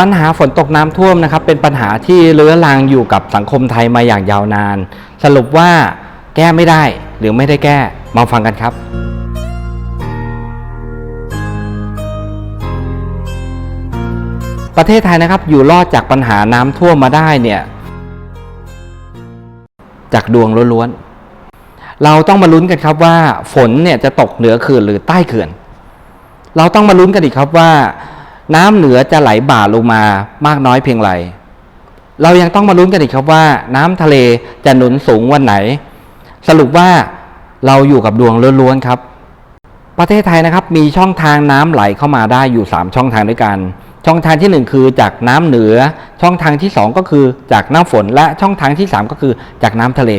ปัญหาฝนตกน้ำท่วมนะครับ เป็นปัญหาที่เรื้อรังอยู่กับสังคมไทยมาอย่างยาวนาน สรุปว่าแก้ไม่ได้หรือไม่ได้แก้มาฟังกันครับ ประเทศไทยนะครับอยู่รอดจากปัญหาน้ำท่วมมาได้เนี่ย จากดวงล้วนๆเราต้องมาลุ้นกันครับว่า ฝนเนี่ยจะตกเหนือเขื่อนหรือใต้เขื่อน เราต้องมาลุ้นกันอีกครับว่า น้ำเหนือจะไหลบ่าลงมามากน้อยเพียงไร เรายังต้องมาลุ้นกันอีกครับว่า น้ำทะเลจะหนุนสูงวันไหน สรุปว่าเราอยู่กับดวงล้วนๆครับ ประเทศไทยนะครับมีช่องทางน้ำไหลเข้ามาได้อยู่ 3 ช่องทางด้วยกัน ช่องทางทีหนึ่1 คือจากน้ำเหนือ ช่องทางที่ 2 ก็คือจากน้ำฝน และช่องทางที่ 3 ก็คือจากน้ำทะเล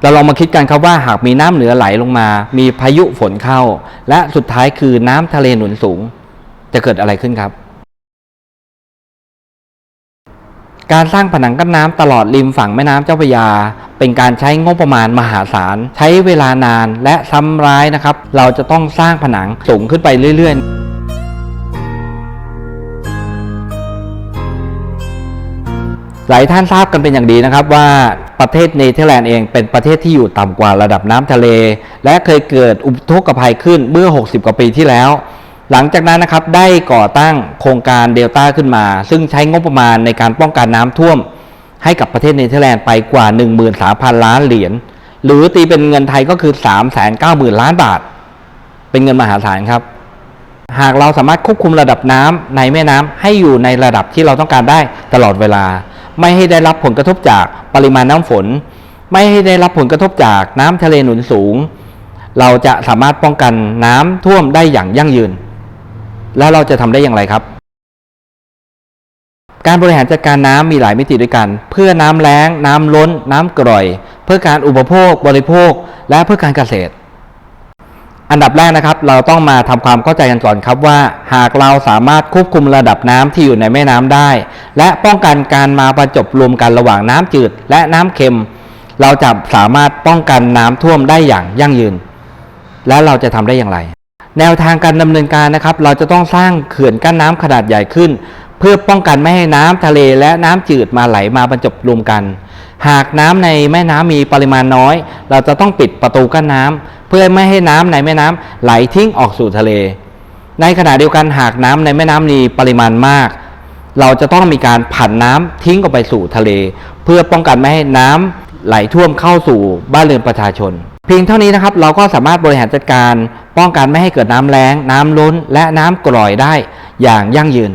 เราลองมาคิดกันครับว่าหากมีน้ำเหนือไหลลงมา มีพายุฝนเข้า และสุดท้ายคือน้ำทะเลหนุนสูง จะเกิดอะไรขึ้นครับ การสร้างผนังกั้นน้ำตลอดริมฝั่งแม่น้ำเจ้าพระยา เป็นการใช้งบประมาณมหาศาล ใช้เวลานานและซ้ำร้ายนะครับ เราจะต้องสร้างผนังสูงขึ้นไปเรื่อย ๆหลายท่านทราบกันเป็นอย่างดีนะครับว่าประเทศเนเธอร์แลนด์เองเป็นประเทศที่อยู่ต่ำกว่าระดับน้ำทะเล และเคยเกิดอุทกภัยขึ้นเมื่อ 60 กว่าปีที่แล้ว หลังจากนั้นนะครับได้ก่อตั้งโครงการเดลต้าขึ้นมา ซึ่งใช้งบประมาณในการป้องกันน้ำท่วม ให้กับประเทศเนเธอร์แลนด์ไปกว่า 13,000 ล้านเหรียญหรือตีเป็นเงินไทยก็คือ 390,000 ล้านบาท เป็นเงินมหาศาลครับ หากเราสามารถควบคุมระดับน้ำในแม่น้ำให้อยู่ในระดับที่เราต้องการได้ตลอดเวลา ไม่ให้ได้รับผลกระทบจากปริมาณน้ำฝน ไม่ให้ได้รับผลกระทบจากน้ำทะเลหนุนสูง เราจะสามารถป้องกันน้ำท่วมได้อย่างยั่งยืน แล้วเราจะทำได้อย่างไรครับ การบริหารจัดการน้ำมีหลายมิติด้วยกัน เพื่อน้ำแล้ง น้ำล้น น้ำกร่อย เพื่อการอุปโภค บริโภค และเพื่อการเกษตร อันดับแรกนะครับ เราต้องมาทำความเข้าใจกันก่อนครับว่า หากเราสามารถควบคุมระดับน้ำที่อยู่ในแม่น้ำได้ และป้องกันการมาประจบรวมกันระหว่างน้ำจืด และน้ำเค็ม เราจะสามารถป้องกันน้ำท่วมได้อย่างยั่งยืน และเราจะทำได้อย่างไร แนวทางการดำเนินการนะครับ เราจะต้องสร้างเขื่อนกั้นน้ำขนาดใหญ่ขึ้น เพื่อป้องกันไม่ให้น้ำทะเลและน้ำจืดมาไหลมาบรรจบรวมกัน หากน้ำในแม่น้ำมีปริมาณน้อย เราจะต้องปิดประตูกั้นน้ำเพื่อไม่ให้น้ำในแม่น้ำไหลทิ้งออกสู่ทะเล ในขณะเดียวกันหากน้ำในแม่น้ำมีปริมาณมาก เราจะต้องมีการผันน้ำทิ้งออกไปสู่ทะเล เพื่อป้องกันไม่ให้น้ำไหลท่วมเข้าสู่บ้านเรือนประชาชน เพียงเท่านี้นะครับเราก็สามารถบริหารจัดการ ป้องกันไม่ให้เกิดน้ำแล้ง น้ำล้น และน้ำกร่อยได้อย่างยั่งยืน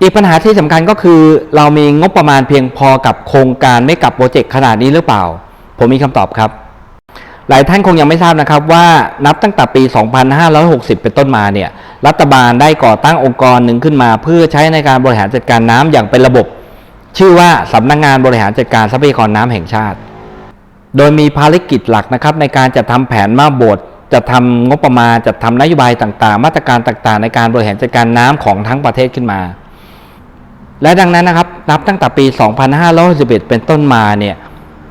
อีกปัญหาที่สำคัญก็คือ เรามีงบประมาณเพียงพอกับโครงการไม่กับโปรเจกต์ขนาดนี้หรือเปล่า ผมมีคำตอบครับ หลายท่านคงยังไม่ทราบนะครับว่านับตั้งแต่ปี 2560 เป็นต้นมาเนี่ยรัฐบาลได้ก่อตั้งองค์กรหนึ่งขึ้นมา เพื่อใช้ในการบริหารจัดการน้ำอย่างเป็นระบบ ชื่อว่าสำนักงงานบริหารจัดการทรัพยากรน้ำแห่งชาติ โดยมีภารกิจหลักนะครับในการจัดทำแผนมาบทจัดทำงบประมาณจัดทำนโยบายต่างๆ มาตรการต่างๆ ในการบริหารจัดการน้ำของทั้งประเทศขึ้นมา และดังนั้นนะครับนับตั้งแต่ปี 2561เป็นต้นมาเนี่ย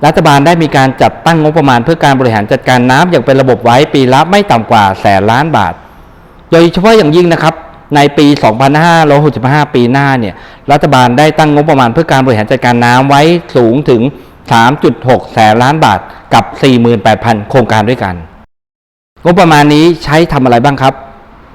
รัฐบาลได้มีการจัดตั้งงบประมาณเพื่อการบริหารจัดการน้ำอย่างเป็นระบบไว้ปีละไม่ต่ำกว่าแสนล้านบาท โดยเฉพาะอย่างยิ่งนะครับในปี 2565 ปีหน้าเนี่ยรัฐบาลได้ตั้งงบประมาณเพื่อการบริหารจัดการน้ำไว้สูงถึง 3.6 แสนล้านบาทกับ 48,000 โครงการด้วยกัน งบประมาณนี้ใช้ทำอะไรบ้างครับ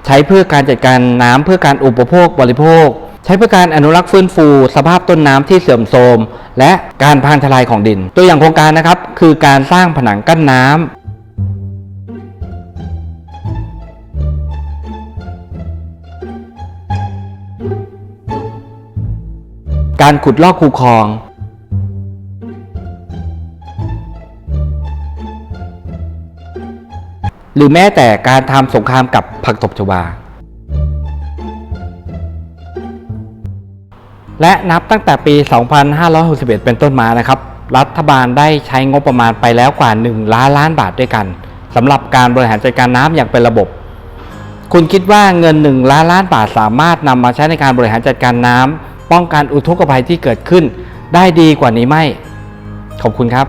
ใช้เพื่อการจัดการน้ำเพื่อการอุปโภคบริโภค ใช้เพื่อการอนุรักษ์ฟื้นฟู สภาพต้นน้ำที่เสื่อมโทรม และการพังทลายของดิน ตัวอย่างโครงการนะครับ คือการสร้างผนังกั้นน้ำการขุดลอกคูคลอง หรือแม้แต่การทำสงครามกับผักตบชวา และนับตั้งแต่ปี 2561 เป็นต้นมานะครับ รัฐบาลได้ใช้งบประมาณไปแล้วกว่า 1 ล้านล้านบาทด้วยกันสำหรับการบริหารจัดการน้ำอย่างเป็นระบบ คุณคิดว่าเงิน 1 ล้านล้านบาทสามารถนำมาใช้ในการบริหารจัดการน้ำป้องกันอุทกภัยที่เกิดขึ้น ได้ดีกว่านี้ไหมขอบคุณครับ